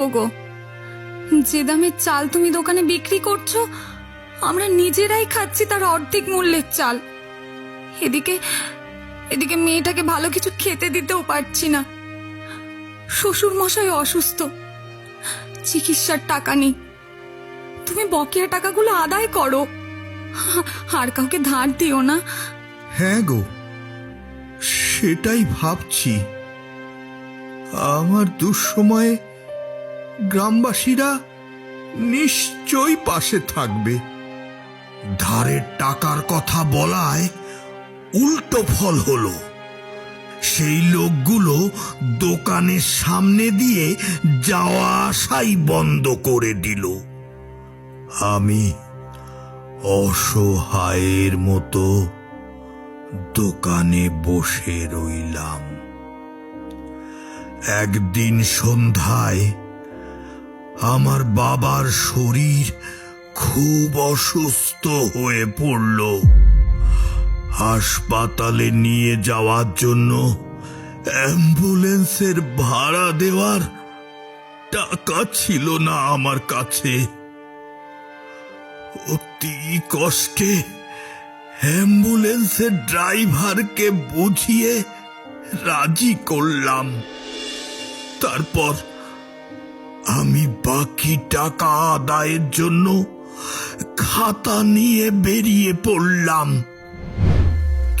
ওগো, যে দামের চাল তুমি দোকানে বিক্রি করছ, আমরা নিজেরাই খাচ্ছি তার অর্ধেক মূল্যের চাল। এদিকে এদিকে মেয়েটাকে ভালো কিছু খেতে দিতেও পারছি না। শ্বশুর মশাই অসুস্থ, চিকিৎসার টাকা নেই। তুমি বকেয়া টাকাগুলো আদায় করো। আর কাউকে ধার দিও না। হ্যাঁ গো, সেটাই ভাবছি। আমার দুঃসময়ে গ্রামবাসীরা নিশ্চয়ই পাশে থাকবে। ধারের টাকার কথা বলায় উল্টো ফল হলো। সেই লোকগুলো দোকানের সামনে দিয়ে যাওয়া আসাই বন্ধ করে দিল। আমি অসহায়ের মতো দোকানে বসে রইলাম। একদিন সন্ধ্যায় আমার বাবার শরীর খুব অসুস্থ হয়ে পড়ল। হাসপাতালে নিয়ে যাওয়ার জন্য অ্যাম্বুলেন্সের ভাড়া দেওয়ার টাকা ছিল না আমার কাছে। অতি কষ্টে অ্যাম্বুলেন্সের ড্রাইভারকে বুঝিয়ে রাজি করলাম। তারপর আমি বাকি টাকা আদায়ের জন্য খাতা নিয়ে বেরিয়ে পড়লাম।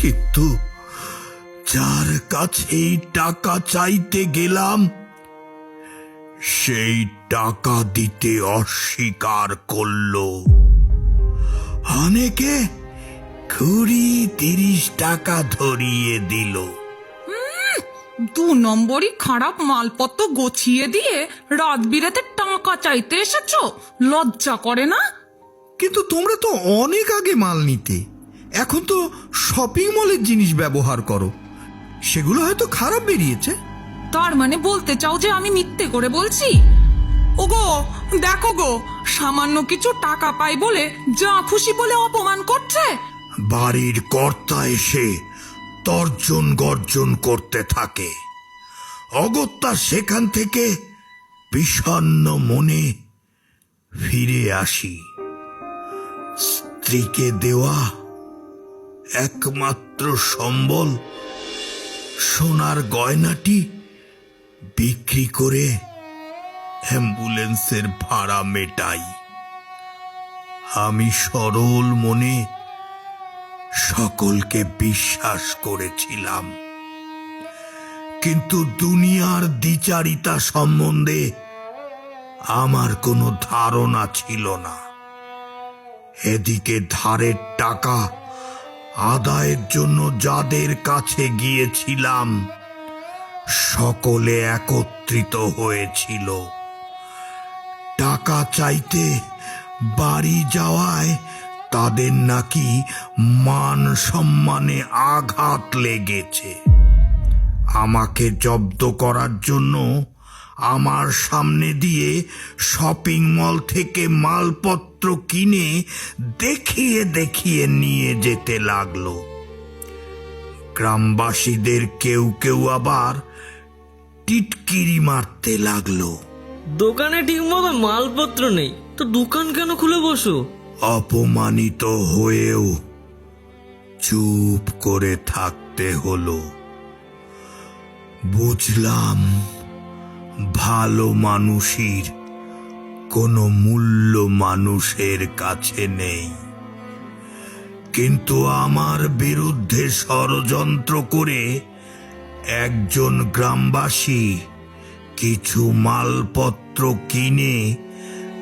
কিন্তু যার কাছেই টাকা চাইতে গেলাম, সেই টাকা দিতে অস্বীকার করল। অনেকে কুড়ি তিরিশ টাকা ধরিয়ে দিল। দু নম্বরই খারাপ মালপত্র গোছিয়ে দিয়ে রাত বিরাতে টাকা চাইতে এসেছ? লজ্জা করে না? কিন্তু তোমরা তো অনেক আগে মাল নিতে। এখন তো শপিং মলের জিনিস ব্যবহার করো। সেগুলো হয়তো খারাপ বেরিয়েছে। তার মানে বলতে চাও যে আমি মিথ্যে করে বলছি? ওগো দেখো গো সামান্য কিছু টাকা পাই বলে যা খুশি বলে অপমান করছে। বাড়ির কর্তা এসে তর্জন গর্জন করতে থাকে। অগত্যা সেখান থেকে বিষণ্ণ মনে ফিরে আসি। স্ত্রীকে দেওয়া একমাত্র সম্বল, সোনার গয়নাটি বিক্রি করে অ্যাম্বুলেন্সের ভাড়া মেটাই। আমি সরল মনে সকলকে বিশ্বাস করেছিলাম। কিন্তু দুনিয়ার দ্বিচারিতা সম্বন্ধে আমার কোনো ধারণা ছিল না। এদিকে ধারের টাকা আদায়ের জন্য যাদের কাছে গিয়েছিলাম, সকলে একত্রিত হয়েছিল। টাকা চাইতে বাড়ি যাওয়ায় তাদের নাকি মান সম্মানে আঘাত লেগেছে। আমাকে জব্দ করার জন্য আমার সামনে দিয়ে শপিং মল থেকে মালপত্র কিনে দেখিয়ে দেখিয়ে নিয়ে যেতে লাগল। গ্রামবাসীদের কেউ কেউ আবার টিটকিরি মারতে লাগল। দোকানে ঠিকমতো মালপত্র নেই তো দোকান কেন খুলে বসো? অপমানিত হয়েও চুপ করে থাকতে হলো। বুঝলাম, ভালো মানুষের কোনো মূল্য মানুষের কাছে নেই। কিন্তু আমার বিরুদ্ধে ষড়যন্ত্র করে একজন গ্রামবাসী কিছু মালপত্র কিনে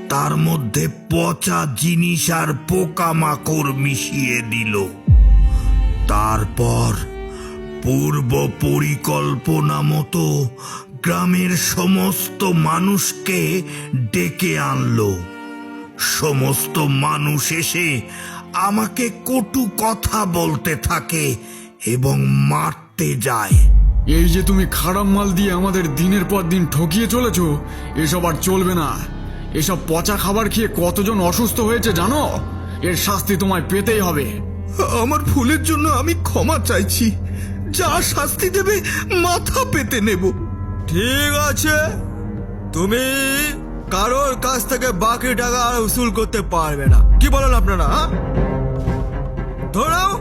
তার মধ্যে পচা জিনিস আর পোকামাকড় মিশিয়ে দিল। তারপর পূর্ব পরিকল্পনা মতো গ্রামের সমস্ত মানুষকে ডেকে আনলো। সমস্ত মানুষ এসে আমাকে কটু কথা বলতে থাকে এবং মারতে যায়। এই যে তুমি খারাপ মাল দিয়ে আমাদের দিনের পর দিন ঠকিয়ে চলেছ এসব আর চলবে না। এসব পচা খাবার খেয়ে কতজন অসুস্থ হয়েছে জানো? এর শাস্তি তোমায় পেতেই হবে। আমার ভুলের জন্য আমি ক্ষমা চাইছি। যা শাস্তি দেবে মাথা পেতে নেব। ঠিক আছে। তুমি কারোর কাছ থেকে বাকি টাকা আর উসুল করতে পারবে না। কি বলেন আপনারা হ্যাঁ? ধরাও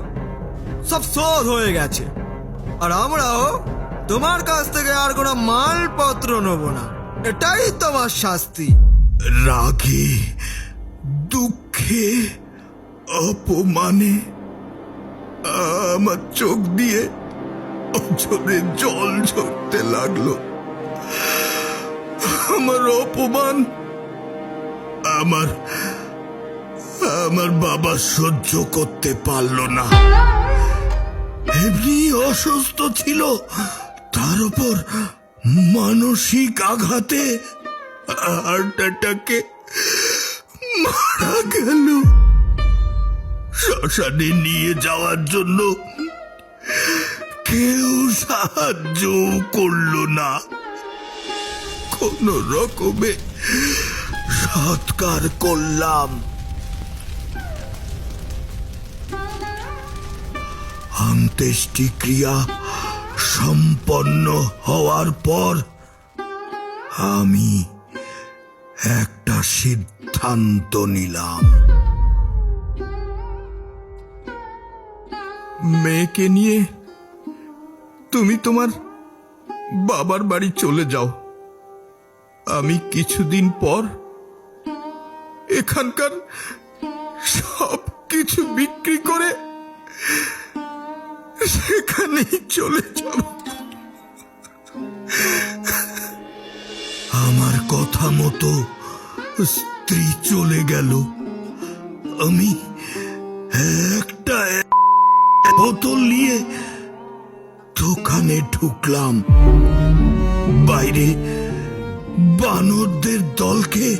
সব শোধ হয়ে গেছে। আর আমরাও তোমার কাছ থেকে আর কোনো মালপত্র নেব না। এটাই তোমার শাস্তি। রাগে দুঃখে অপমানে আমার চোখ দিয়ে অঝরে জল ঝরতে লাগল। আমার অপমান, আমার আমার বাবা সহ্য করতে পারল না। এমনি অসুস্থ ছিল, তার উপর মানসিক আঘাতে হার্ট অ্যাটাকে মারা গেল। শ্মশানে নিয়ে যাওয়ার জন্য কেউ সাহায্য করল না। কোন রকমে সৎকার করলাম। অন্ত্যেষ্টিক্রিয়া সম্পন্ন হওয়ার পর আমি একটা সিদ্ধান্ত নিলাম। মেয়েকে নিয়ে তুমি তোমার বাবার বাড়ি চলে যাও। আমি কিছুদিন পর এখানকার সব কিছু বিক্রি করে সেখানেই চলে যাব। আমার কথা মতো স্ত্রী চলে গেল। আমি একটা বোতল নিয়ে দোকানে ঢুকলাম? বাইরে বানরদের দলকে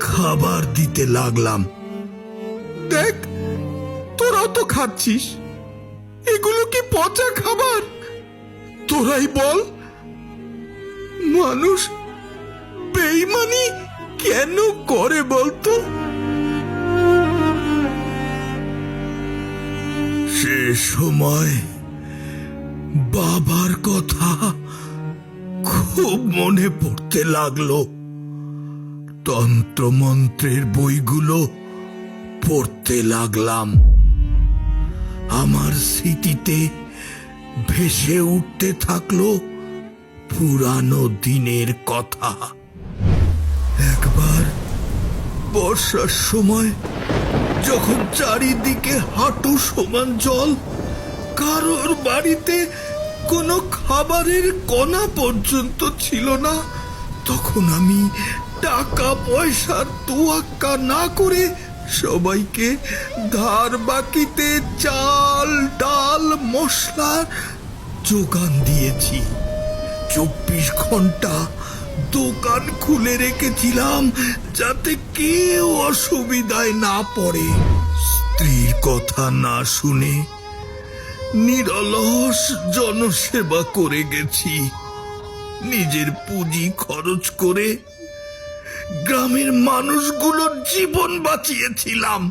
খাবার দিতে লাগলাম। দেখ তোরাও তো খাচ্ছিস। এগুলো কি পচা খাবার? তোরাই বল মানুষ বেইমানি কেন করে বলতো? সে সময় বাবার কথা খুব মনে পড়তে লাগল। তন্ত্রমন্ত্রের বইগুলো পড়তে লাগলাম। আমার স্মৃতিতে ভেসে উঠতে থাকল পুরানো দিনের কথা। একবার বর্ষার সময় যখন চারিদিকে হাঁটু সমান জল কারোর বাড়িতে কোনো খাবারের কণা পর্যন্ত ছিল না। তখন আমি টাকা পয়সার তোয়াক্কা না করে সবাইকে ধার বাকিতে চাল, ডাল, মশলা যোগান দিয়েছি। চব্বিশ ঘণ্টা দোকান খুলে রেখেছিলাম যাতে কেউ অসুবিধায় না পড়ে। স্ত্রীর কথা না শুনে নিরলস জনসেবা করে গেছি। নিজের পুঁজি খরচ করে গ্রামের মানুষগুলোর জীবন বাঁচিয়েছিলাম।